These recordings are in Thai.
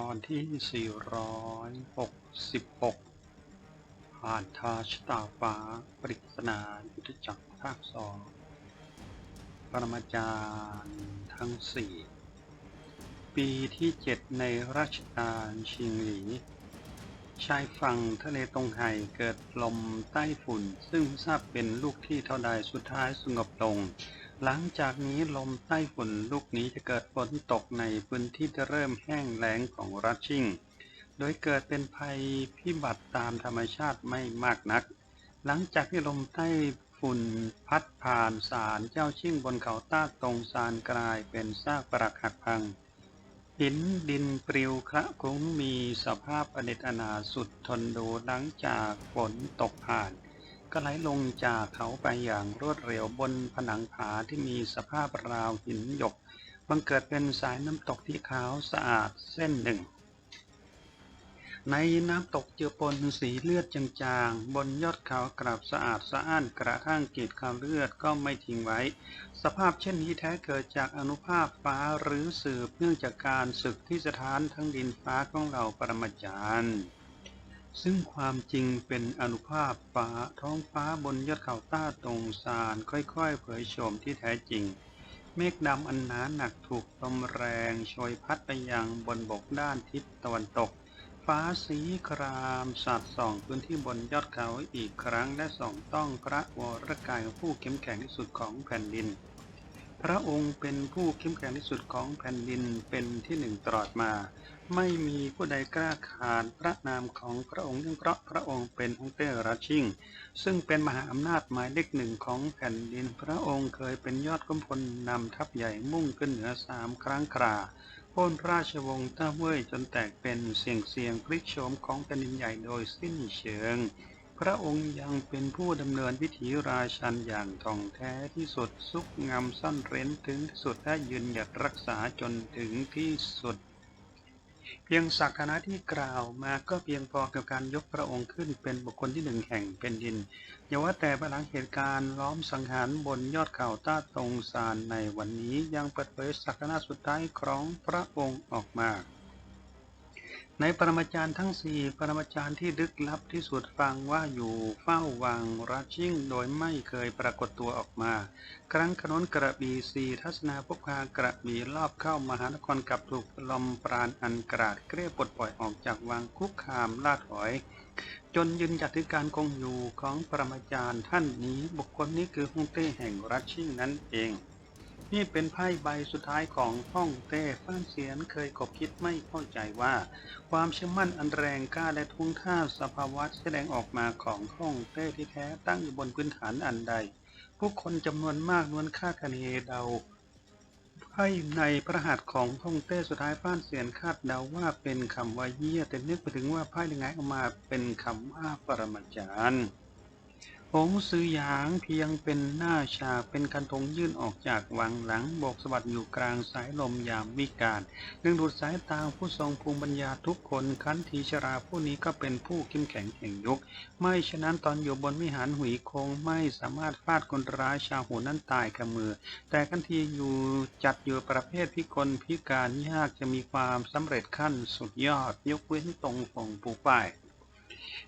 ตอนที่ 466 ผ่านทาชตาฟ้า ปริศนายุทธจักรภาคสองปรมาจารย์ทั้งสี่ปีที่เจ็ดในราชการชิงหลี ชายฝั่งทะเลตรงไห่เกิดลมใต้ฝุ่น ซึ่งทราบเป็นลูกที่เท่าใดสุดท้ายสงบลง หลังจากนี้ลมใต้ฝุ่นลูกนี้จะเกิดฝนตกในพื้นที่ที่เริ่มแห้งแล้งของรัสชิง โดยเกิดเป็นภัยพิบัติตามธรรมชาติไม่มากนัก หลังจากที่ลมใต้ฝุ่นพัดผ่านสารเจ้าชิ่งบนเขาต้าตรงสารกลายเป็นซากปรักหักพัง หินดินปลิวคระคลุ้งมีสภาพอเนจอนาสุดทนดูหลังจากฝนตกผ่าน ก็ไหลลงจากเขาไปอย่างรวดเร็วบนผนังผาที่มีสภาพราวหินหยก บังเกิดเป็นสายน้ำตกที่ขาวสะอาดเส้นหนึ่ง ในน้ำตกเจือปนสีเลือดจางๆ บนยอดเขากลับสะอาดสะอ้านกระทั่งเกล็ดขาวเลือดก็ไม่ทิ้งไว้ สภาพเช่นนี้แท้เกิดจากอนุภาพฟ้าหรือสืบเนื่องจากการศึกที่สถานทั้งดินฟ้าของเราปรมาจารย์ ซึ่งความจริงเป็นอนุภาพฟ้าท้องฟ้าบนยอดเขาต้าตรงซานค่อยๆ เผยโฉมที่แท้จริง เมฆดำอันหนาหนักถูกลมแรงโชยพัดไปยังบนบกด้านทิศตะวันตก ฟ้าสีครามสาดส่องพื้นที่บนยอดเขาอีกครั้งและส่องต้องพระวรกายผู้เข้มแข็งที่สุดของแผ่นดิน พระองค์เป็นผู้เข้มแข็งที่สุดของแผ่นดินเป็นที่หนึ่งตลอดมา ไม่มีผู้ใดกล้าขานพระนามของพระองค์เนื่องเพราะพระองค์เป็นฮ่องเต้รัชชิงซึ่งเป็นมหาอำนาจหมายเลขหนึ่งของแผ่นดิน พระองค์เคยเป็นยอดกำพลนำทัพใหญ่มุ่งขึ้นเหนือสามครั้งคราโค่นราชวงศ์ต้าเว่ยจนแตกเป็นเสียงเสียงพลิกโฉมของแผ่นดินใหญ่โดยสิ้นเชิง พระองค์ยังเป็นผู้ดำเนินวิถีราชันอย่างท่องแท้ที่สุดซุกงำซ่อนเร้นถึงที่สุดและยืนหยัดรักษาจนถึงที่สุด เพียงสักฐานะที่กล่าวมาก็เพียงพอกับการยกพระองค์ขึ้นเป็นบุคคลที่หนึ่งแห่งแผ่นดินอย่าว่าแต่ภายหลังเหตุการณ์ล้อมสังหารบนยอดเขาต้าตรงซานในวันนี้ยังเปิดเผยสักนาสุดท้ายของพระองค์ออกมา ในปรมาจารย์ทั้งสี่ปรมาจารย์ที่ลึกลับที่สุดฟังว่าอยู่เฝ้าวังราชิงโดยไม่เคยปรากฏตัวออกมา ครั้งขนนกระบี่สีทัศนาพกพากระบี่รอบเข้ามหานครกับถูกลมปราณอันกราดเกลี้ยปลดปล่อยออกจากวังคุกคามล่าถอย จนยืนหยัดถึงการคงอยู่ของปรมาจารย์ท่านนี้บุคคลนี้คือฮงเต้แห่งรัชชิ่งนั่นเอง นี่เป็นไพ่ใบสุดท้ายของฮ่องเต้ฟ้านเสียนเคยกบคิดไม่เข้าใจว่า ความเชื่อมั่นอันแรงกล้าและทุ่งท่าสภาวะแสดงออกมาของฮ่องเต้ที่แท้ตั้งอยู่บนพื้นฐานอันใด ผู้คนจำนวนมากล้วนคาดคะเนเดาไพ่ในพระหัตถ์ของฮ่องเต้สุดท้ายฟ้านเสียนคาดเดาว่าเป็นคำว่าเยี่ยแต่นึกไปถึงว่าไพ่ยังไงออกมาเป็นคำว่าปรมาจารย์ งซื้อหยางเพียงเป็นหน้าฉากเป็นคันธงยื่นออกจากวังหลังโบกสะบัดอยู่กลางสายลมยามวิกาลดึงดูดสายตาผู้ทรงภูมิปัญญาทุกคนคันทีชราผู้นี้ก็เป็นผู้เข้มแข็งแห่งยุค ไม่ฉะนั้นตอนอยู่บนวิหารหุยคงไม่สามารถฟาดคนร้ายชาวหูนั้นตายกับมือ แต่กันทีอยู่จัดอยู่ประเภทพิกลพิการยากจะมีความสำเร็จขั้นสุดยอดยกเว้นตรงฟงปูป้าย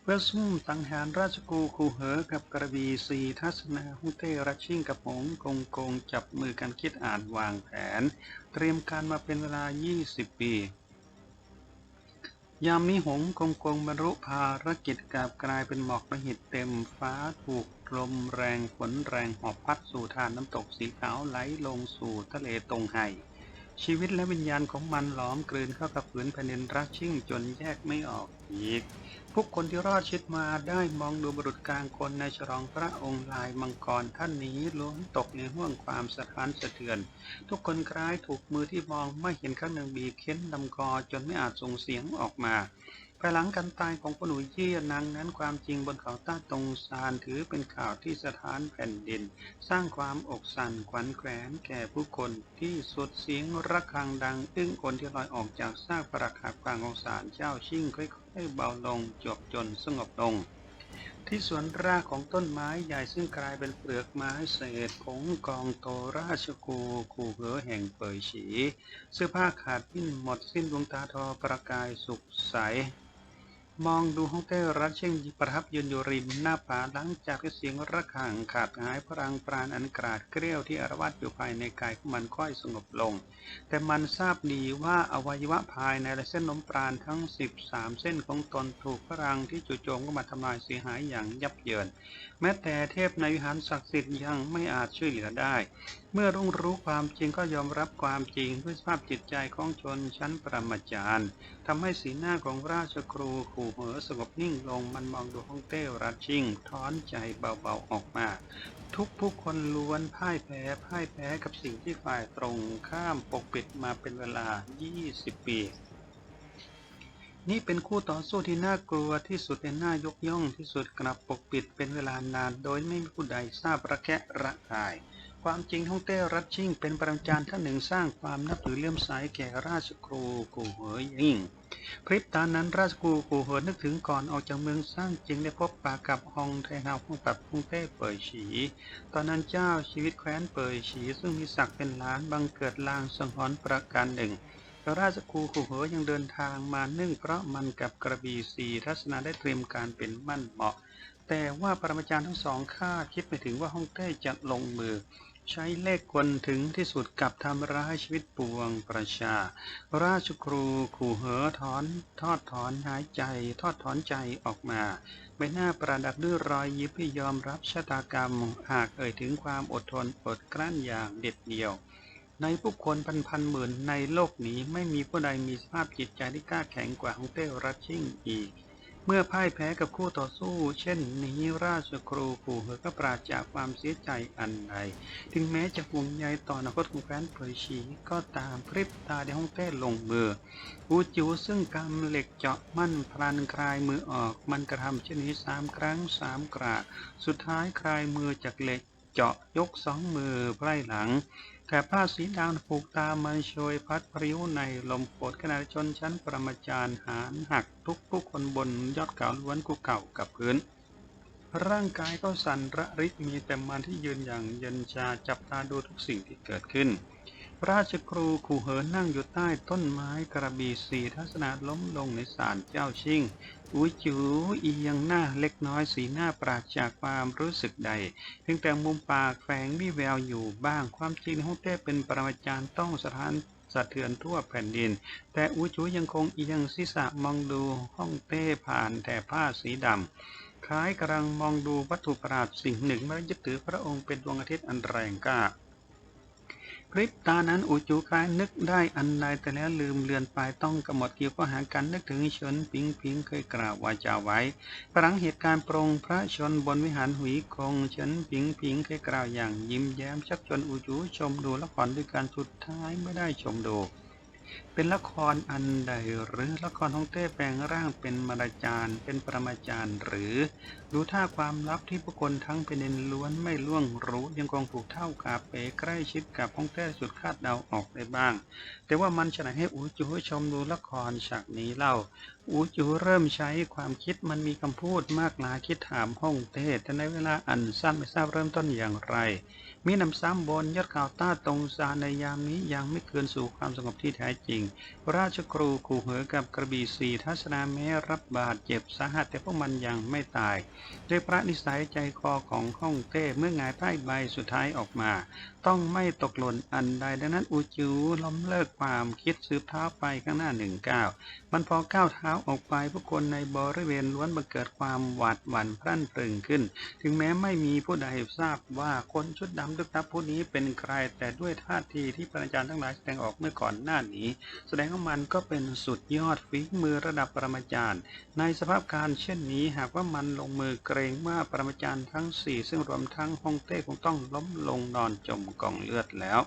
เพื่อซุ่มสังหารราชกูคูเหอ กับกระบีสีทัศนาฮุเต้รัชชิ่งกับหงกงกงจับมือกันคิดอ่านวางแผน เตรียมการมาเป็นเวลา 20 ปี ยามนี้หงกงกงบรรลุภารกิจกลับกลายเป็นหมอกระหิตเต็มฟ้าถูกลมแรงฝนแรงหอบพัดสู่ทานน้ำตกสีขาวไหลลงสู่ทะเลตรงไห่ ชีวิตและวิญญาณของมันหลอมกลืนเข้ากับผืนแผ่นดินรัชชิ่งจนแยกไม่ออกอีกผู้คนที่รอดชิดมาได้มองดูบุรุษกลางคนในฉลองพระองค์ลายมังกรท่านนี้ล้มตกในห่วงความสะท้านสะเทือน ทุกคนคล้ายถูกมือที่มองไม่เห็นข้างหนึ่งบีบเค้นลำคอจนไม่อาจส่งเสียงออกมาายหลังการตายของพหนุเยี่ยนางนั้นความจริงบนเขาต้าตรงซานถือเป็นข่าวที่สถานแผ่นดิน สร้างความอกสั่นขวัญแขวนแก่ผู้คนที่สุดเสียงระฆังดัง อึ้งคนที่ลอยออกจากซากปรักหักกลางของศาลเจ้าชิ่งค่อยๆเบาลงจบจนสงบลงที่ส่วนรากของต้นไม้ใหญ่ซึ่งกลายเป็นเปลือกไม้เศษผงกองโตราชกูกูเหอแห่งเปยฉี เสื้อผ้าขาดปิ้นหมดสิ้นดวงตาทอประกายสุขใส มองดูห้องเต้รัชเช่งประทับยืนอยู่ริมหน้าผาหลังจากที่เสียงระฆังขาดหายพลังปราณอันกราดเกลียวที่อารวาสอยู่ภายในกายของมันค่อยสงบลง แต่มันทราบดีว่าอวัยวะภายในและเส้นลมปราณทั้ง13เส้นของตนถูกพลังที่จู่โจมเข้ามาทำลายเสียหายอย่างยับเยินแม้แต่เทพในวิหารศักดิ์สิทธิ์ยังไม่อาจช่วยเหลือได้ เมื่อรุ่งรู้ความจริงก็ยอมรับความจริงด้วยสภาพจิตใจของชนชั้นประมาจารย์ทำให้สีหน้าของราชครูขู่เหอสงบนิ่งลงมันมองดูฮ่องเต้รัดชิ่งถอนใจเบาๆออกมา ทุกผู้คนล้วนพ่ายแพ้พ่ายแพ้กับสิ่งที่ฝ่ายตรงข้ามปกปิดมาเป็นเวลา 20 ปี นี่เป็นคู่ต่อสู้ที่น่ากลัวที่สุดและน่ายกย่องที่สุดกลับปกปิดเป็นเวลานานโดยไม่มีผู้ใดทราบระแคะระคาย ความจริงฮ่องเต้รัชชิงเป็นปรมาจารย์ท่านหนึ่งสร้างความนับถือเลื่อมใสแก่ราชครูกูเหอยิ่ง พริบตานั้นราชครูกูเหอนึกถึงก่อนออกจากเมืองสร้างจึงได้พบปะกับฮองไทเฮาฮองปับฮองเต้เป่ยฉี ตอนนั้นเจ้าชีวิตแคว้นเป่ยฉี ซึ่งมีศักดิ์เป็นล้านบังเกิดลางสังหรณ์ประการหนึ่ง ราชครูขู่เหอยังเดินทางมาเนึ่องเพราะมันกับกระบี่สีทัศนาได้เตรียมการเป็นมั่นเหมาะ แต่ว่าปรมาจารย์ทั้งสองคาคิดไม่ถึงว่าฮ่องเต้จะลงมือ ใช้เลขกลถึงที่สุดกับทำร้ายชีวิตปวงประชา ราชครูขู่เหอถอน ทอดถอนหายใจ ทอดถอนใจออกมาใบหน้าประดับด้วยรอยยิ้มที่ยอมรับชะตากรรม หากเอ่ยถึงความอดทนอดกลั้นอย่างเด็ดเดี่ยว ในผู้คนพันพันหมื่นในโลกนี้ไม่มีผู้ใดมีสภาพจิตใจที่กล้าแข็งกว่าฮองเต้รัชชิ่งอีก เมื่อพ่ายแพ้กับคู่ต่อสู้ เช่นนี้ราชครูขู่เหอก็ปราศจากความเสียใจอันใด ถึงแม้จะห่วงใยต่อนาคตของแฟนเผยชีก็ตามพริบตาในฮ่องเต้ลงมืออูจิวซึ่งกำเหล็กเจาะมั่นพลันคลายมือออก มันกระทำเช่นนี้สามครั้งสามกราสุดท้ายคลายมือจากเหล็กเจาะยกสองมือไพร่หลัง แต่ผ้าสีดำผูกตามันโชยพัดพริ้วในลมโปดขณะชนชั้นประมาจารหานหักทุกผู้คนบนยอดเขาล้วนกุเก่ากับพื้น ร่างกายก็สั่นระริกมีแต่มันที่ยืนอย่างเย็นชาจับตาดูทุกสิ่งที่เกิดขึ้นราชครูขู่เหินนั่งอยู่ใต้ต้นไม้กระบี่สีทัศนาล้มลงในศาลเจ้าชิง อุ้ยจูเอียงหน้าเล็กน้อยสีหน้าปราศจากความรู้สึกใด เพียงแต่มุมปากแฝงวิแววอยู่บ้างความจริงฮ่องเต้เป็นปรมาจารย์ต้องสถานสะเทือนทั่วแผ่นดิน แต่อูจูยังคงเอียงศีรษะมองดูฮ่องเต้ผ่านแต่ผ้าสีดำคล้ายกำลังมองดูวัตถุประหลาดสิ่งหนึ่งไม่ยึดถือพระองค์เป็นดวงอาทิตย์อันแรงกล้า ริบตานั้นอุจูคล้ายนึกได้อันใดแต่แล้วลืมเลือนไปต้องกำหนดเกี่ยวก็หากันนึกถึงเฉินปิงปิงเคยกล่าววาจาไว้หลังเหตุการณ์ปรงพระชนบนวิหารหุยคงเฉินปิงปิงเคยกล่าวอย่างยิ้มแย้มชักชวนอุจูชมดูละครด้วยการสุดท้ายไม่ได้ชมดู เป็นละครอันใดหรือละครฮ่องเต้แปลงร่างเป็นมารจารย์เป็นปรมาจารย์หรือดูท่าความลับที่ผู้คนทั้งเป็นเนล้วนไม่ล่วงรู้ยังคงผูกเท่ากับเป๋ใกล้ชิดกับฮ่องเต้สุดคาดเดาออกได้บ้าง แต่ว่ามันฉะไหนให้อูจูชมดูละครฉากนี้เล่าอูจูเริ่มใช้ความคิดมันมีคำพูดมากหลายคิดถามฮ่องเต้แต่ในเวลาอันสั้นไม่ทราบเริ่มต้นอย่างไร มีนำซ้ำบนยอดเขาต้าตรงซาในยามนี้ยังไม่คืนสู่ความสงบที่แท้จริง ราชครูขู่เหอกับกระบี่สี่ทัศนาแม้รับบาดเจ็บสาหัสแต่พวกมันยังไม่ตาย ด้วยพระนิสัยใจคอของข้องเต้เมื่องายใต้ใบสุดท้ายออกมา ต้องไม่ตกหล่นอันใด ดังนั้นอูจูล้มเลิกความคิดสืบเท้าไปข้างหน้าหนึ่งก้าวมันพอก้าวเท้าออกไปผู้คนในบริเวณล้วนบังเกิดความหวาดหวั่นพรั่นพรึงขึ้น ถึงแม้ไม่มีผู้ใดทราบว่าคนชุดดำลึกลับผู้นี้เป็นใครแต่ด้วยท่าทีที่ปรมาจารย์ทั้งหลายแสดงออกเมื่อก่อนหน้านี้ แสดงว่ามันก็เป็นสุดยอดฝีมือระดับปรมาจารย์ ในสภาพการเช่นนี้หากว่ามันลงมือเกรงว่าปรมาจารย์ทั้งสี่ซึ่งรวมทั้งฮ่องเต้คงต้องล้มลงนอนจมกองเลือดแล้ว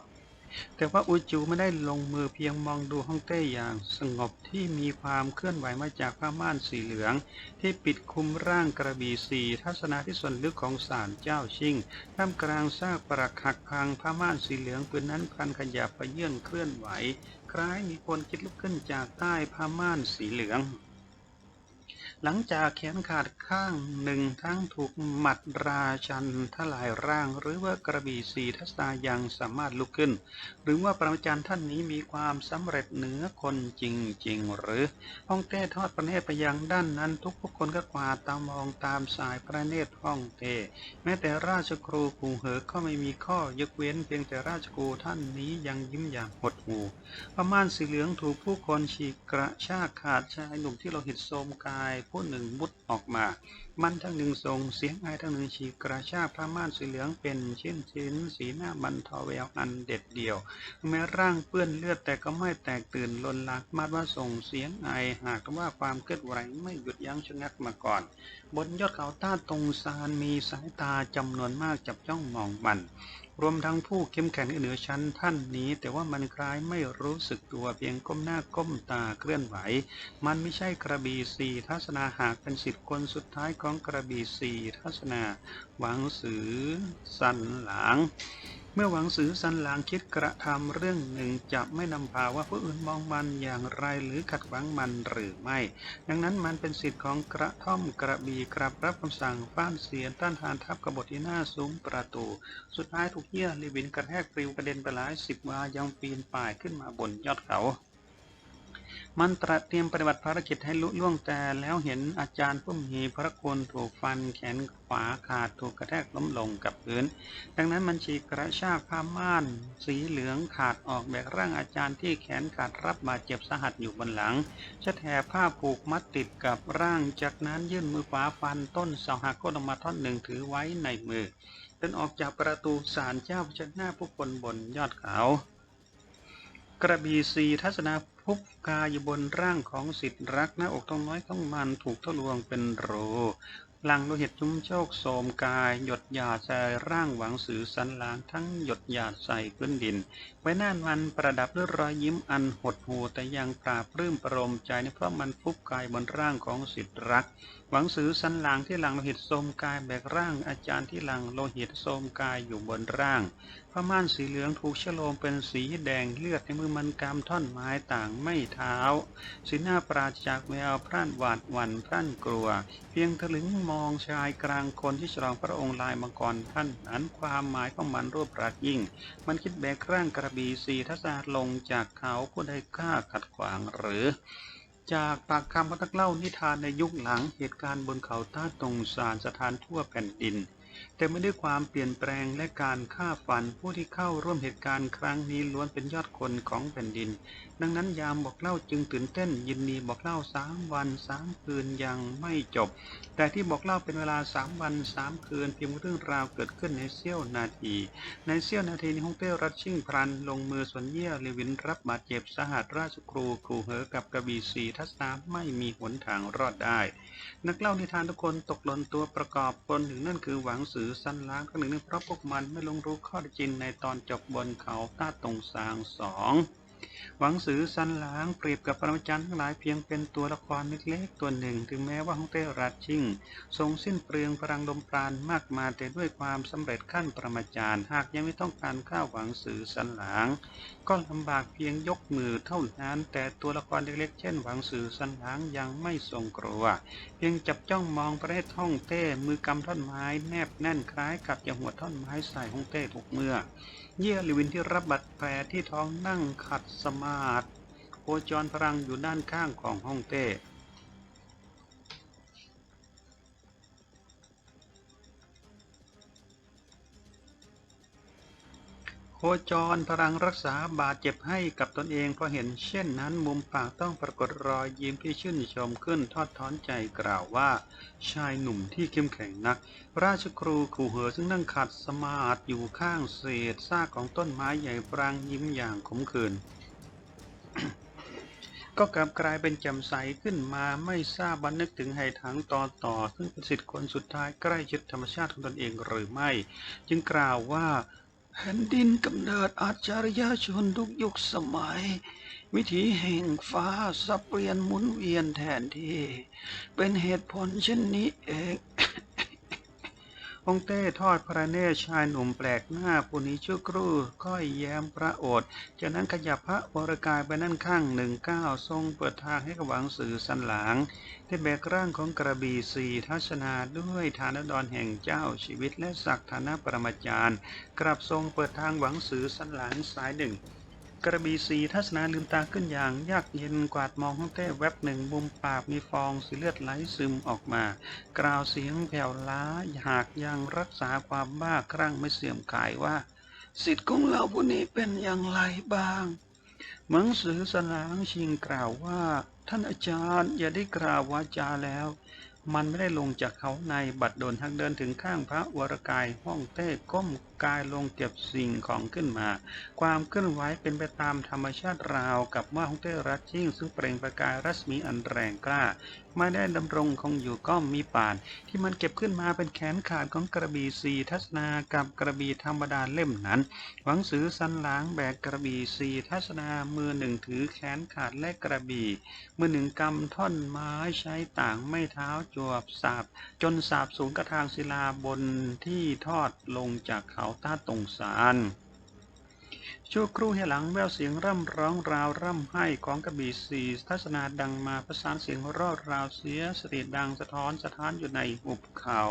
แต่ว่าอูจูไม่ได้ลงมือเพียงมองดูฮ่องเต้อย่างสงบที่มีความเคลื่อนไหวมาจากผ้าม่านสีเหลือง ที่ปิดคุมร่างกระบี่สีทัศนาที่ส่วนลึกของศาลเจ้าชิงท่ามกลางซากปรักหักพังผ้าม่านสีเหลืองปืนนั้นพันขยับไปเยื่อนเคลื่อนไหว คล้ายมีคนคิดลุกขึ้นจากใต้ผ้าม่านสีเหลือง หลังจากแขนขาดข้างหนึ่งทั้งถูกหมัดราชันทลายร่าง หรือว่ากระบี่สีทัศนายังสามารถลุกขึ้น รือว่าปรมาจารย์ท่านนี้มีความสำเร็จเหนือคนจริง ๆ หรือห้องเต้ทอดพระเนตรไปยังด้านนั้น ทุกผู้คนก็กวาดตามองตามสายพระเนตรห้องเต้แม้แต่ราชครูกูเหอก็ไม่มีข้อยกเว้น เพียงแต่ราชครูท่านนี้ยังยิ้มอย่างหดหู่ประมานสีเหลืองถูกผู้คนฉีกกระชากขาดชายหนุ่มที่เราหิตโทมกายผู้หนึ่งมุดออกมา มันทั้งหนึ่งส่งเสียงไอทั้งหนึ่งฉีกกระชากพระม่านสีเหลืองเป็นชิ้นชิ้นสีหน้าบันทอแววอันเด็ดเดี่ยว แม้ร่างเปื้อนเลือดแต่ก็ไม่แตกตื่นลนลากมาดว่าส่งเสียงไอหากว่าความเคลื่อนไหวไม่หยุดยั้งชะงักมาก่อน บนยอดเขาต้าตรงซานมีสายตาจำนวนมากจับจ้องมองมัน รวมทั้งผู้เข้มแข็งเหนือชั้นท่านนี้ แต่ว่ามันคล้ายไม่รู้สึกตัวเพียงก้มหน้าก้มตาเคลื่อนไหว มันไม่ใช่กระบี่สี่ทัศนาหากเป็นสิทธิ์คนสุดท้ายของกระบี่สี่ทัศนาหวังสือสันหลัง เมื่อหวังสือสันหลังคิดกระทำเรื่องหนึ่งจะไม่นำพาว่าผู้อื่นมองมันอย่างไรหรือขัดขวางมันหรือไม่ ดังนั้นมันเป็นสิทธิ์ของกระท่อมกระบี่กรับรับคำสั่งฟ้านเสียนต้านทานทัพกบฏที่หน้าซุ้มประตู สุดท้ายถูกเหี้ยลิวินกระแทกปลิวกระเด็นไปหลายสิบวายังปีนป่ายขึ้นมาบนยอดเขา มันตระเตรียมปฏิบัติภารกิจให้ลุล่วงแต่แล้วเห็นอาจารย์ผู้มีพระคุณถูกฟันแขนขวาขาดถูกกระแทกล้มลงกับพื้น ดังนั้นมันฉีกกระชากผ้าม่าน สีเหลืองขาดออกแบกร่างอาจารย์ที่แขนขาดรับบาดเจ็บสาหัสอยู่บนหลังชะแถผ้าผูกมัดติดกับร่าง จากนั้นยื่นมือขวาฟันต้นเสาหักก็ลงมาท่อนหนึ่งถือไว้ในมือเดินออกจากประตูศาลเจ้าพิจหน้าผู้คนบนยอดเขา กระบี่สีทัศนา บกายอยู่บนร่างของสิทธิรักหน้าอกท้องน้อยของมันถูกทะลวงเป็นโรหลังโลหิตจุ้มโชคโสมกาย หยดหยาดใส่ร่างหวังสือสันหลางทั้งหยดหยาดใส่พื้นดินใบหน้ามันประดับด้วยรอยยิ้มอันหดหูแต่ยังปราบปลื้มประโลมใจในเพราะมันฟุบกายบนร่างของสิทธิรัก หวังสือสันหลางที่หลังโลหิตโสมกายแบกร่างอาจารย์ที่หลังโลหิตโสมกายอยู่บนร่าง ผ้าม่านสีเหลืองถูกฉโลมเป็นสีแดงเลือดในมือมันกำท่อนไม้ต่างไม่เท้า สีหน้าปราศจากแววพร่านหวาดหวั่นพร่านกลัว เพียงถลึงมองชายกลางคนที่ฉลองพระองค์ลายมังกรท่านนั้นความหมายของมันรูปรักยิ่ง มันคิดแบกร่างกระบี่สีทัศน์ลงจากเขาผู้ใดกล้าขัดขวางหรือจากปากคำพักเล่านิทานในยุคหลังเหตุการณ์บนเขาต้าตรงสารสถานทั่วแผ่นดิน แต่ไม่ด้วยความเปลี่ยนแปลงและการฆ่าฟันผู้ที่เข้าร่วมเหตุการณ์ครั้งนี้ล้วนเป็นยอดคนของแผ่นดิน ดังนั้นยามบอกเล่าจึงตื่นเต้น ยินดีบอกเล่าสามวันสามคืนยังไม่จบ แต่ที่บอกเล่าเป็นเวลาสามวันสามคืนเพียงเรื่องราวเกิดขึ้นในเสี้ยวนาที ในเสี้ยวนาทีนี้ฮงเต้รัดชิ่งพลันลงมือส่วนเยี่ยเลวินรับบาดเจ็บสาหัสราชครูครูเหอกับกระบี่สีทัศนาไม่มีหนทางรอดได้ นักเล่านิทานทุกคนตกหล่นตัวประกอบคนหนึ่งนั่นคือหวังสือสั้นล้างคนหนึ่งเพราะพวกมันไม่ลงรู้ข้อเท็จจริงในตอนจบบนเขาต้าตรงสางสองหวังสือสันหลางเปรียบกับปรมาจารย์ทั้งหลายเพียงเป็นตัวละครเล็กๆตัวหนึ่ง ถึงแม้ว่าฮองเต้รัดชิงทรงสิ้นเปลืองพลังลมปราณมากมายแต่ด้วยความสำเร็จขั้นปรมาจารย์ หากยังไม่ต้องการข้าวหวังสือสันหลาง ก็ลำบากเพียงยกมือเท่านั้น แต่ตัวละครเล็กๆ เช่นหวังสือสันหลางยังไม่ทรงกลัว เพียงจับจ้องมองประเทศท่องเต้ มือกำท่อนไม้แนบแน่นคล้ายกับจะหัวท่อนไม้ใส่ฮ่องเต้ทุกเมื่อ เยี่ยลิวินที่รับบัตรแผลที่ท้องนั่งขัดสมาธิโคจรพลังอยู่ด้านข้างของห้องเต้ โคจรพลังรักษาบาดเจ็บให้กับตนเองเพราะเห็นเช่นนั้นมุมปากต้องปรากฏรอยยิ้มที่ชื่นชมขึ้นทอดถอนใจกล่าวว่า ชายหนุ่มที่เข้มแข็งนัก ราชครูขู่เหอซึ่งนั่งขัดสมาธิอยู่ข้างเศษซากของต้นไม้ใหญ่ปรางยิ้มอย่างขมขื่นก็กลับกลายเป็นจำใสขึ้นมาไม่ทราบบันนึกถึงไห้ถังต่อต่อ ซึ่งเป็นสิทธิ์คนสุดท้ายใกล้ชิดธรรมชาติของตนเองหรือไม่ จึงกล่าวว่า แผ่นดินกำเนิดอาจารยชนทุกยุคสมัย วิถีแห่งฟ้าสับเปลี่ยนหมุนเวียนแทนที่ เป็นเหตุผลเช่นนี้เอง องเต้ทอดพระเนตรชายหนุ่มแปลกหน้าผู้นี้ชั่วครู่ค่อยแย้มพระโอษฐ์จากนั้นขยับพระวรกายไปนั่นข้างหนึ่งก้าวทรงเปิดทางให้กับหวังสื่อสันหลังที่แบกร่างของกระบี่สีทัศนาด้วยฐานดรแห่งเจ้าชีวิตและศักดิ์ฐานะปรมาจารย์กลับทรงเปิดทางหวังสื่อสันหลังสายหนึ่ง กระบี่สีทัศนาลืมตาขึ้นอย่างยากเย็นกวาดมองห้องเต้แวบหนึ่งมุมปากมีฟองสีเลือดไหลซึมออกมา กล่าวเสียงแผ่วล้าหากยังรักษาความบ้าคลั่งไม่เสื่อมขายว่า สิทธิ์ของเราผู้นี้เป็นอย่างไรบ้างมังสือสลางชิงกล่าวว่า ท่านอาจารย์อย่าได้กล่าววาจาแล้ว มันไม่ได้ลงจากเขาในบัดโดนทักเดินถึงข้างพระวรกายห้องเต้ก้มกายลงเก็บสิ่งของขึ้นมา ความเคลื่อนไหวเป็นไปตามธรรมชาติราว กับว่าห้องเต้รัดชิ่งซึ่งเปล่งประกายรัศมีอันแรงกล้าไม่ได้ดำรงคงอยู่ก็มีป่าน ที่มันเก็บขึ้นมาเป็นแขนขาดของกระบี่สีทัศนากับกระบี่ธรรมดาเล่มนั้น หวังสือสันหลางแบกกระบี่สีทัศนามือหนึ่งถือแขนขาดและกระบี่ มือหนึ่งกำท่อนไม้ใช้ต่างไม่เท้าจวบสาบ จนสาบสูงกระทางศิลาบนที่ทอดลงจากเขาต้าตรงสาร ชั่วครู่ให้หลังแววเสียงร่ำร้องราวร่ำไห้ของกระบี่สี่ทัศนาดังมาประสานเสียงรอดราวเสียสติดังสะท้อนสะท้านอยู่ในหุบเขา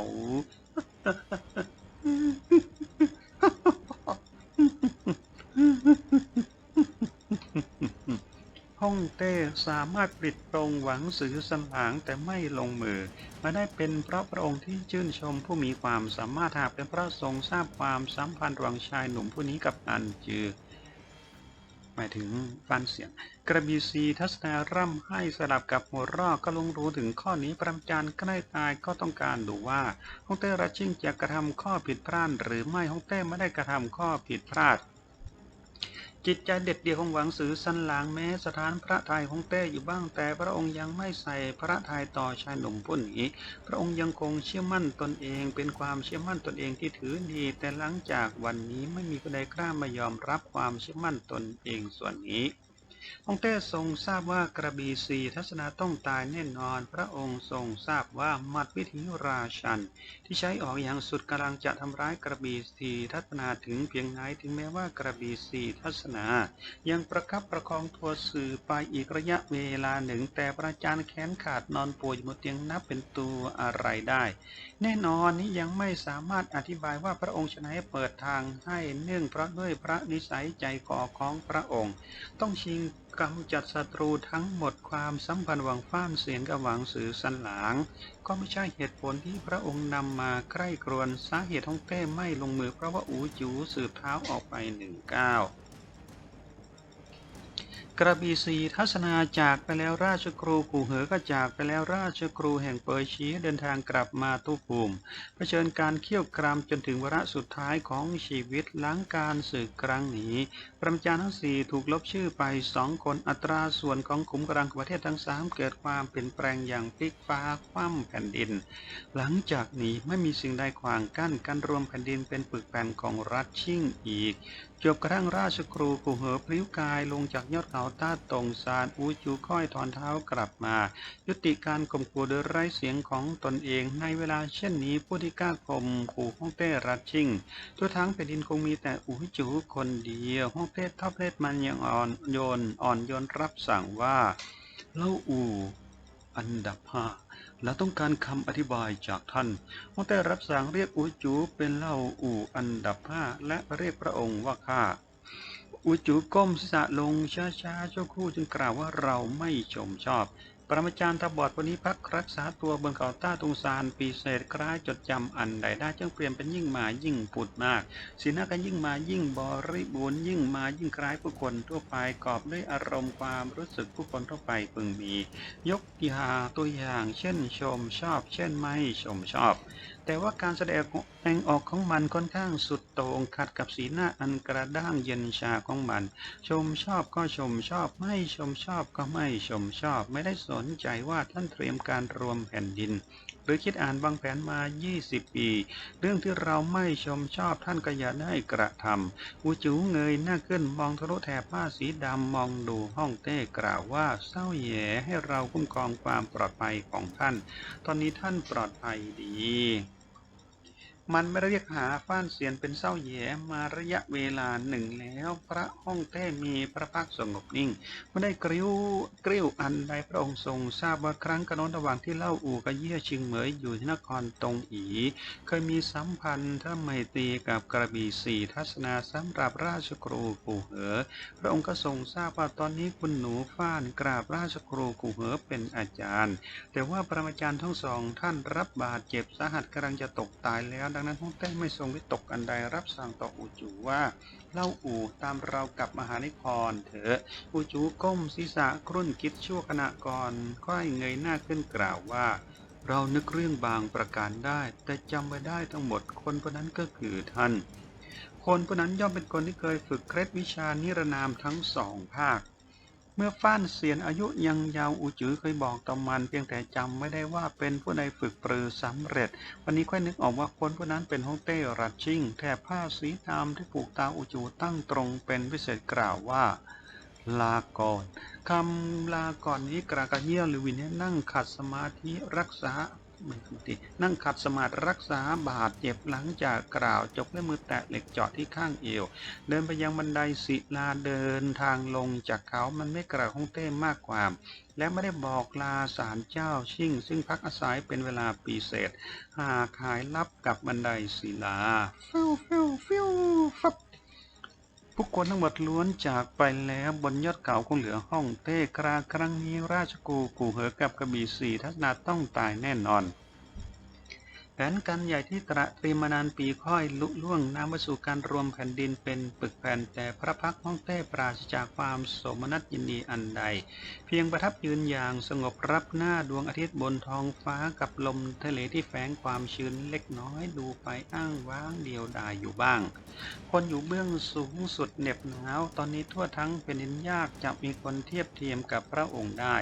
ฮ่องเต้สามารถปลิดตรงหวังสือสลางแต่ไม่ลงมือ มาได้เป็นเพราะพระองค์ที่ชื่นชมผู้มีความสามารถหากเป็นพระทรงทราบความสัมพันธ์ระหว่างชายหนุ่มผู้นี้กับอันจือ หมายถึงฟันเสียง กระบีซีทัศนาร่ำให้สลับกับหัวรอก็ลงรู้ถึงข้อนี้ประจานใกล้ตายก็ต้องการดูว่าฮ่องเต้รัชชิ่งจะกระทำข้อผิดพลาดหรือไม่ฮ่องเต้ไม่ได้กระทำข้อผิดพลาด จิตใจเด็ดเดี่ยวของหวังสือสันหลางแม้สถานพระทัยของเต้อยู่บ้างแต่พระองค์ยังไม่ใส่พระทัยต่อชายหนุ่มผู้นี้พระองค์ยังคงเชื่อมั่นตนเองเป็นความเชื่อมั่นตนเองที่ถือดี แต่หลังจากวันนี้ไม่มีผู้ใดกล้ามายอมรับความเชื่อมั่นตนเองส่วนนี้ องเต้ทรงทราบว่ากระบี่สีทัศนาต้องตายแน่นอน พระองค์ทรงทราบว่ามัดวิถีราชัน ที่ใช้ออกอย่างสุดกำลังจะทำร้ายกระบี่สีทัศนาถึงเพียงไหนถึงแม้ว่ากระบี่สีทัศนา ยังประคับประคองตัวสื่อไปอีกระยะเวลาหนึ่ง แต่ประจานแขนขาดนอนป่วยอยู่บนเตียงนับเป็นตัวอะไรได้แน่นอนนี้ยังไม่สามารถอธิบายว่าพระองค์ชนะเปิดทางให้เนื่องเพราะด้วยพระนิสัยใจคอของพระองค์ ต้องชิงกำจัดศัตรูทั้งหมดความสัมพันธ์หวังฟ้านเสียนกับหวังสื่อสันหลาง ก็ไม่ใช่เหตุผลที่พระองค์นำมาใกล้กรวนสาเหตุของเต้ไม่ลงมือเพราะว่าอูจูสืบเท้าออกไปหนึ่งก้าว กระบี่สีทัศนาจากไปแล้วราชครูกูเหอก็จากไปแล้วราชครูแห่งเปอร์เชีเดินทางกลับมาตุภูมิเผชิญการเคี่ยวกรามจนถึงวาระสุดท้ายของชีวิตหลังการศึกครั้งนี้ปรมาจารย์ทั้งสี่ถูกลบชื่อไปสองคนอัตราส่วนของขุมกำลังของประเทศทั้งสามเกิดความเปลี่ยนแปลงอย่างพลิกฟ้าคว่ำแผ่นดิน หลังจากนี้ไม่มีสิ่งใดขวางกั้นการรวมแผ่นดินเป็นปึกแผ่นของรัฐชิ่งอีก จบกระทั่งราชครูกูเหอพลิ้วกายลงจากยอดเขาต้าตรงซานอูจูค่อยถอนเท้ากลับมา ยุติการข่มขู่โดยไร้เสียงของตนเอง ในเวลาเช่นนี้ผู้ที่กล้าข่มขู่ฮ่องเต้รัดชิงทั่วทั้งแผ่นดินคงมีแต่อูจูคนเดียวฮ่องเต้ทับเพศมันยังอ่อนโยนอ่อนโยนรับสั่งว่าเล่าอูอันดับห้า และต้องการคำอธิบายจากท่านฮ่องเต้รับสั่งเรียกอูจูเป็นเล่าอู่อันดับห้าและเรียกพระองค์ว่าข้าอุจูก้มศีรษะลงช้าๆเจ้าคู่จึงกล่าวว่าเราไม่ชมชอบ ปรมาจารย์ตาบอดวันนี้พักรักษาตัวบนเขาต้าตุงซานปีเศษคล้ายจดจำอันใดได้จึงเปลี่ยนเป็นยิ่งมายิ่งผุดมากสีหน้าก็ยิ่งมายิ่งบริบูรณ์ยิ่งมายิ่งคล้ายผู้คนทั่วไปกอบด้วยอารมณ์ความรู้สึกผู้คนทั่วไปพึงมี ยกตัวอย่างเช่นชมชอบ เช่นไม่ชมชอบ แต่ว่าการแสดงแงออกของมันค่อนข้างสุดโต่งขัดกับสีหน้าอันกระด้างเย็นชาของมัน ชมชอบก็ชมชอบ ไม่ชมชอบก็ไม่ชมชอบ ไม่ได้สนใจว่าท่านเตรียมการรวมแผ่นดิน หรือคิดอ่านบางแผนมา 20 ปี เรื่องที่เราไม่ชมชอบท่านก็อย่าได้กระทำอูจูเงยหน้าขึ้นมองทะลุแถบผ้าสีดำมองดูห้องเต้กล่าวว่าเศร้าแย่ให้เราคุ้มครองความปลอดภัยของท่าน ตอนนี้ท่านปลอดภัยดี มันไม่เรียกหาฟ้านเสียนเป็นเศร้าแหย่มาระยะเวลาหนึ่งแล้ว พระห้องเต้มีพระพักสงบนิ่งไม่ได้กริ้วกริ้วอันใดพระองค์ทรงทราบว่าครั้งกระโน้นระหว่างที่เล่าอู่กับเยี่ยชิงเหมยอยู่ที่นครตรงอีเคยมีสัมพันธ์ทไมตรีกับกระบี่สี่ทัศนาสำหรับราชครูกูเหอ พระองค์ก็ทรงทราบว่าตอนนี้คุณหนูฟ้านกราบราชครูกูเหอเป็นอาจารย์ แต่ว่าปรมาจารย์ทั้งสองท่านรับบาดเจ็บสาหัสกำลังจะตกตายแล้วดังนั้นฮ่องเต้ไม่ทรงวิตกอันใดรับสั่งต่ออูจูว่าเล่าอู่ตามเรากลับมหานิครเถอะอูจูก้มศีรษะครุ่นคิดชั่วขณะก่อนค่อยเงยหน้าขึ้นกล่าวว่า เรานึกเรื่องบางประการได้ แต่จำไม่ได้ทั้งหมดคนคนนั้นก็คือท่าน คนผู้นั้นย่อมเป็นคนที่เคยฝึกเคล็ดวิชานิรนามทั้งสองภาค เมื่อฟ้านเสียนอายุยังยาวอูจือเคยบอกตมัน เพียงแต่จำไม่ได้ว่าเป็นผู้ใดฝึกปรือสำเร็จ วันนี้ค่อยนึกออกว่าคนผู้นั้นเป็นฮ่องเต้รัดชิ่งแถบผ้าสีดำที่ผูกตาอูจูตั้งตรงเป็นพิเศษกล่าวว่าลาก่อนคำลาก่อนนี้กรากะเยี่ยหรือวินเนี่ยนั่งขัดสมาธิรักษา นั่งขัดสมาธิรักษาบาดเจ็บหลังจากกล่าวจบด้วยมือแตะเหล็กเจาะที่ข้างเอว เดินไปยังบันไดศิลาเดินทางลงจากเขามันไม่กระห้องเต้มากกว่าและไม่ได้บอกลาสารเจ้าชิ่ง ซึ่งพักอาศัยเป็นเวลาปีเศษ หากหายลับกับบันไดศิลาฟิวฟิวฟิวฟับ ผู้คนทั้งหมดล้วนจากไปแล้วบนยอดเขาคงเหลือห้องเต้กราครั้งนี้ราชกูกูเหอกับกระบี่สี่ทัศนาต้องตายแน่นอน แผนการใหญ่ที่ตระเตรียมมานานปีค่อยลุล่วงนำมาสู่การรวมแผ่นดินเป็นปึกแผ่นแต่พระพักห้องเต้ปราศจากความโสมนัสยินดีอันใด เพียงประทับยืนอย่างสงบรับหน้าดวงอาทิตย์บนท้องฟ้ากับลมทะเลที่แฝงความชื้นเล็กน้อยดูไปอ้างว้างเดียวดายอยู่บ้าง คนอยู่เบื้องสูงสุดเหน็บหนาวตอนนี้ทั่วทั้งเป็นดินยากจะมีคนเทียบเทียมกับพระองค์ได้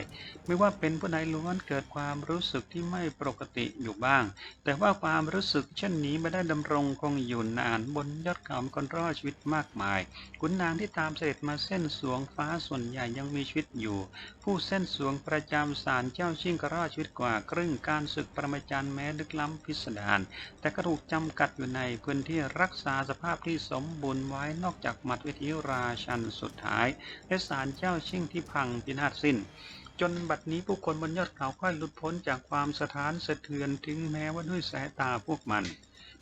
ไม่ว่าเป็นผู้ใดล้วนเกิดความรู้สึกที่ไม่ปกติอยู่บ้าง แต่ว่าความรู้สึกเช่นนี้ไม่ได้ดำรงคงอยู่นานบนยอดเขาคนรอดชีวิตมากมายขุนนางที่ตามเสด็จมาเส้นสวงฟ้าส่วนใหญ่ยังมีชีวิตอยู่ ผู้เส้นสวงประจำศาลเจ้าชิงก็รอดชีวิตกว่า ครึ่งการศึกประมาจารย์แม้ลึกล้ำพิสดารแต่ก็ถูกจำกัดอยู่ในพื้นที่รักษาสภาพที่สมบูรณ์ไว้นอกจากหมัดวิธีราชันสุดท้าย และศาลเจ้าชิงที่พังพินาศสิ้น จนบัดนี้ผู้คนบนยอดเขาค่อยหลุดพ้นจากความสถานสะเทือนถึงแม้ว่าด้วยสายตาพวกมัน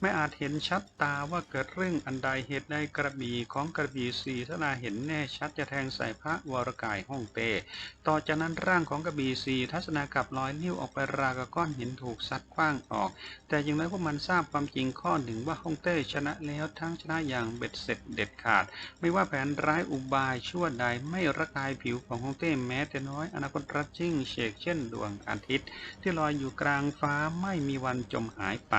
ไม่อาจเห็นชัดตาว่าเกิดเรื่องอันใดเหตุใดกระบี่ของกระบี่สีทนาเห็นแน่ชัดจะแทงใส่พระวรกายห้องเต้ต่อจากนั้นร่างของกระบี่สีทัศนากับลอยลิ้วออกไปรากก้อนหินถูกซัดคว้างออก แต่อย่างไรพวกมันทราบความจริงข้อหนึ่งว่าฮ่องเต้ชนะแล้วทั้งชนะอย่างเบ็ดเสร็จเด็ดขาด ไม่ว่าแผนร้ายอุบายชั่วใดไม่ระคายผิวของฮ่องเต้แม้แต่น้อยอนาคตรัดจิ้งเฉกเช่นดวงอาทิตย์ ที่ลอยอยู่กลางฟ้าไม่มีวันจมหายไป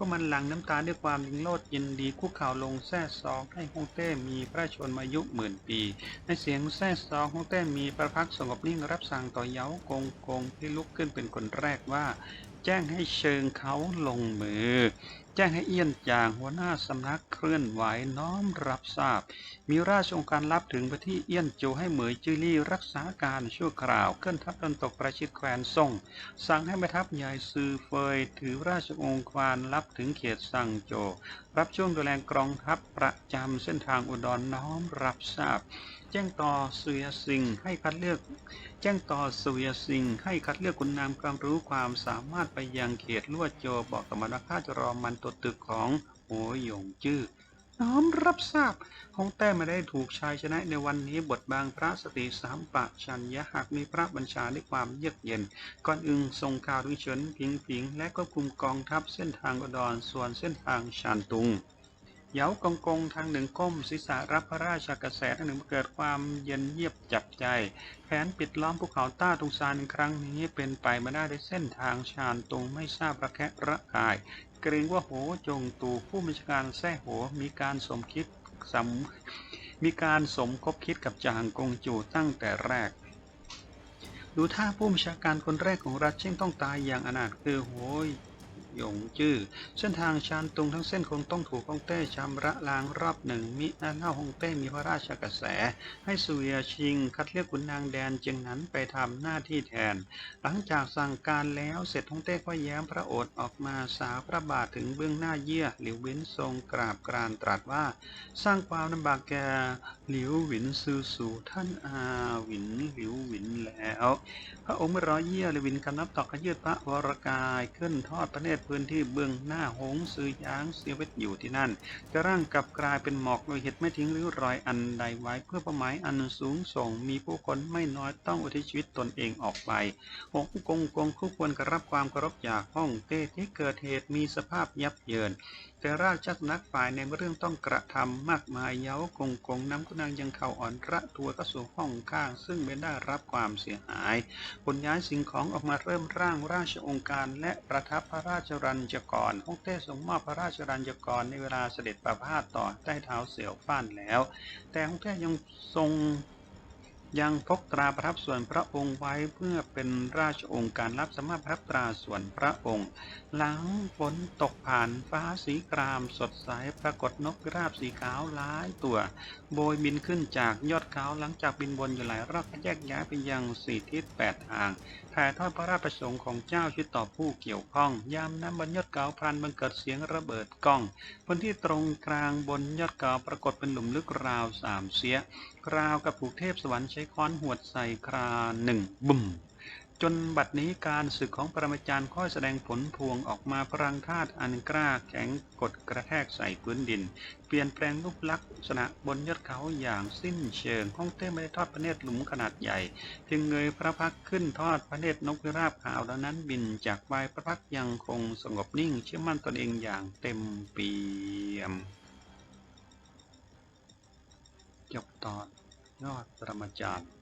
พวกมันหลั่งน้ำตาด้วยความยิงโลดยินดีคุกเข่าลงแท่ซองให้ฮ่องเต้มีพระชนมายุหมื่นปี ในเสียงแท่ซองฮ่องเต้มีประพักสงบนิ่งรับสั่งต่อเย้ากงกงที่ลุกขึ้นเป็นคนแรกว่า แจ้งให้เชิงเขาลงมือ แจ้งให้เอี้ยนจางหัวหน้าสำนักเคลื่อนไหวน้อมรับทราบ มีราชองค์การรับถึงไปที่เอี้ยนโจให้เหมยจือลี่รักษาการชั่วคราวเคลื่อนทัพตนตกประชิดแคว้นซ่ง สั่งให้แม่ทัพใหญ่ซือเฟยถือราชองค์การรับถึงเขตซังโจ รับช่วงดูแลกองทัพประจำเส้นทางอุดรน้อมรับทราบ แจ้งต่อเสุยสิงให้คัดเลือก แจ้งต่อสุยสิงห์ให้คัดเลือกคุณนามความรู้ความสามารถไปยังเขตลวดโจบอกกับมันว่าข้าจะรอมันตัวตึกของโหหยงจื้อน้อมรับทราบฮ่องแต้ไม่ได้ถูกชายชนะในวันนี้บทบางพระสติสามปะชัญญะหากมีพระบัญชาด้วยความเยือกเย็น ก่อนอึงทรงข่าวถึงเฉินผิงผิง และก็คุมกองทัพเส้นทางอุดรส่วนเส้นทางชานตุง เหยากงกงทางหนึ่งก้มศีรษะรับพระราชกระแสทางหนึ่งเกิดความเย็นเยียบจับใจ แผนปิดล้อมภูเขาต้าตุงซานครั้งนี้เป็นไปไม่ได้ด้วยเส้นทางชานตุงไม่ทราบระแคะระกาย เกรงว่าโหจงตูผู้บัญชาการแท้โหมีการสมคิดสมมีการสมคบคิดกับจางกงจูตั้งแต่แรก ดูท่าผู้บัญชาการคนแรกของรัฐเช่นต้องตายอย่างอนาถคือโหย หยงจื้อเส้นทางชานตุงทั้งเส้นคงต้องถูกฮ่องเต้ชำระล้างรอบหนึ่งมิอาเล่าฮ่องเต้มีพระราชกระแส ให้สุเวียชิง คัดเลือกขุนนางแดนจึงนั้นไปทำหน้าที่แทน หลังจากสั่งการแล้วเสร็จฮ่องเต้ก็แย้มพระโอษฐ์ออกมาสาวพระบาทถึงเบื้องหน้าเยี่ยหลิววินทรงกราบกรานตรัสว่า สร้างความลำบากแก่หลิวหวินซือสู่ท่านอาหวินหลิวหวินแล้ว พระองค์ไม่รอเยี่ยหลิวหวินกำนับต่อขยืดพระวรกายขึ้นทอดพระเนตรพื้นที่เบื้องหน้าหงส์ซือยางเสียเวทอยู่ที่นั่นจะร่างกลับกลายเป็นหมอกโดยเหตุไม่ทิ้งริ้วรอยอันใดไว้เพื่อเป้าหมายอันสูงส่ง มีผู้คนไม่น้อยต้องอุทิศชีวิตตนเองออกไปหงกงกงคู่ควรกรับความเคารพจากห้องเต้ที่เกิดเหตุมีสภาพยับเยินแต่ราชสนักฝ่ายในเรื่องต้องกระทำมากมายเย้ากงกงน้ำกุนางยังเข่าอ่อนระทัวก็สู่ห้องข้าง ซึ่งไม่ได้รับความเสียหายขนย้ายสิ่งของออกมาเริ่มร่างราชองค์การ และประทับพระราชรัญจกรฮ่องเต้ทรงมอบพระราชรัญจกรในเวลาเสด็จประพาสต่อใต้เท้าเสี่ยวฟ้านแล้ว แต่ฮ่องเต้ยังทรง ยังพกตราประทับส่วนพระองค์ไว้เพื่อเป็นราชองค์การรับสมารถประทับตราส่วนพระองค์ หลังฝนตกผ่านฟ้าสีครามสดใสปรากฏนกพิราบสีขาวหลายตัวโบยบินขึ้นจากยอดเขาหลังจากบินวนอยู่หลายรอบแยกย้ายไปยังสี่ทิศแปดทาง ถ่ายทอดพระราชประสงค์ของเจ้าชิดต่อผู้เกี่ยวข้อง ยามน้ำบนยอดเขาพลันบังเกิดเสียงระเบิดก้องพื้นที่ตรงกลางบนยอดเขาปรากฏเป็นหลุมลึกราวสามเสียราวกับผูกเทพสวรรค์ใช้ค้อนหวดใส่คราหนึ่งบุ่ม จนบัดนี้การศึกของปรมาจารย์ค่อยแสดงผลพวงออกมาพลังธาตุอันกล้าแข็งกดกระแทกใส่พื้นดิน เปลี่ยนแปลงรูปลักษณะบนยอดเขาอย่างสิ้นเชิงห้องเต้ไม่ได้ทอดพระเนตรหลุมขนาดใหญ่เพียงเงยพระพักขึ้นทอดพระเนตรนกพิราบขาวแล้วนั้นบินจากใบพระพักยังคงสงบนิ่งเชื่อมั่นตนเองอย่างเต็มเปี่ยมจบตอนยอดปรมาจารย์